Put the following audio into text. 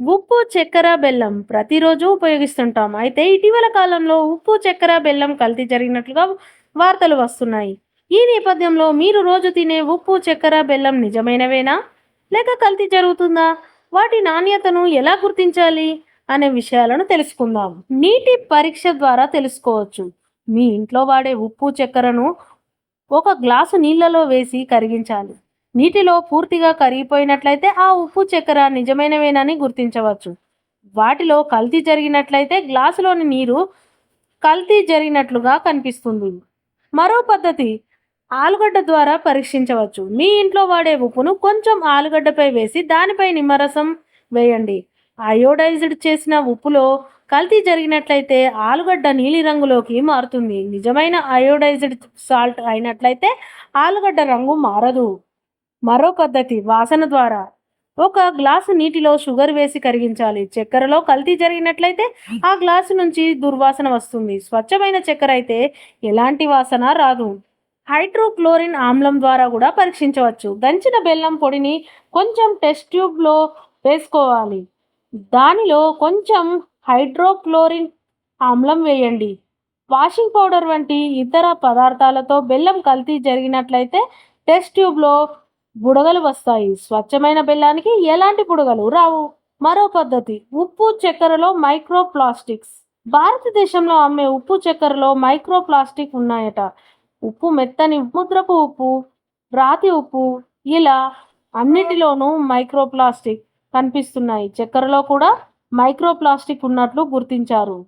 ఉప్పు, చక్కెర, బెల్లం ప్రతిరోజు ఉపయోగిస్తుంటాం. అయితే ఇటీవల కాలంలో ఉప్పు, చక్కెర, బెల్లం కల్తీ జరిగినట్లుగా వార్తలు వస్తున్నాయి. ఈ నేపథ్యంలో మీరు రోజు తినే ఉప్పు, చక్కెర, బెల్లం నిజమైనవేనా? లేక కల్తీ జరుగుతుందా? వాటి నాణ్యతను ఎలా గుర్తించాలి? అనే విషయాలను తెలుసుకుందాం. నీటి పరీక్ష ద్వారా తెలుసుకోవచ్చు. మీ ఇంట్లో వాడే ఉప్పు, చక్కెరను ఒక గ్లాసు నీళ్ళలో వేసి కరిగించాలి. నీటిలో పూర్తిగా కరిగిపోయినట్లయితే ఆ ఉప్పు, చక్కెర నిజమైనవేనని గుర్తించవచ్చు. వాటిలో కల్తీ జరిగినట్లయితే గ్లాసులోని నీరు కల్తీ జరిగినట్లుగా కనిపిస్తుంది. మరో పద్ధతి ఆలుగడ్డ ద్వారా పరీక్షించవచ్చు. మీ ఇంట్లో వాడే ఉప్పును కొంచెం ఆలుగడ్డపై వేసి దానిపై నిమ్మరసం వేయండి. అయోడైజ్డ్ చేసిన ఉప్పులో కల్తీ జరిగినట్లయితే ఆలుగడ్డ నీలిరంగులోకి మారుతుంది. నిజమైన అయోడైజ్డ్ సాల్ట్ అయినట్లయితే ఆలుగడ్డ రంగు మారదు. మరో పద్ధతి వాసన ద్వారా ఒక గ్లాసు నీటిలో షుగర్ వేసి కరిగించాలి. చక్కెరలో కల్తీ జరిగినట్లయితే ఆ గ్లాసు నుంచి దుర్వాసన వస్తుంది. స్వచ్ఛమైన చక్కెర అయితే ఎలాంటి వాసన రాదు. హైడ్రోక్లోరిన్ ఆమ్లం ద్వారా కూడా పరీక్షించవచ్చు. దంచిన బెల్లం పొడిని కొంచెం టెస్ట్ ట్యూబ్లో వేసుకోవాలి. దానిలో కొంచెం హైడ్రోక్లోరిన్ ఆమ్లం వేయండి. వాషింగ్ పౌడర్ వంటి ఇతర పదార్థాలతో బెల్లం కల్తీ జరిగినట్లయితే టెస్ట్ ట్యూబ్లో బుడగలు వస్తాయి. స్వచ్ఛమైన బెల్లానికి ఎలాంటి బుడగలు రావు. మరో పద్ధతి ఉప్పు, చక్కెరలో మైక్రో ప్లాస్టిక్స్ భారతదేశంలో అమ్మే ఉప్పు, చక్కెరలో మైక్రో ప్లాస్టిక్ ఉన్నాయట. ఉప్పు మెత్తని ముద్రపు ఉప్పు, రాతి ఉప్పు ఇలా అన్నిటిలోనూ మైక్రో ప్లాస్టిక్ కనిపిస్తున్నాయి. చక్కెరలో కూడా మైక్రో ప్లాస్టిక్ ఉన్నట్లు గుర్తించారు.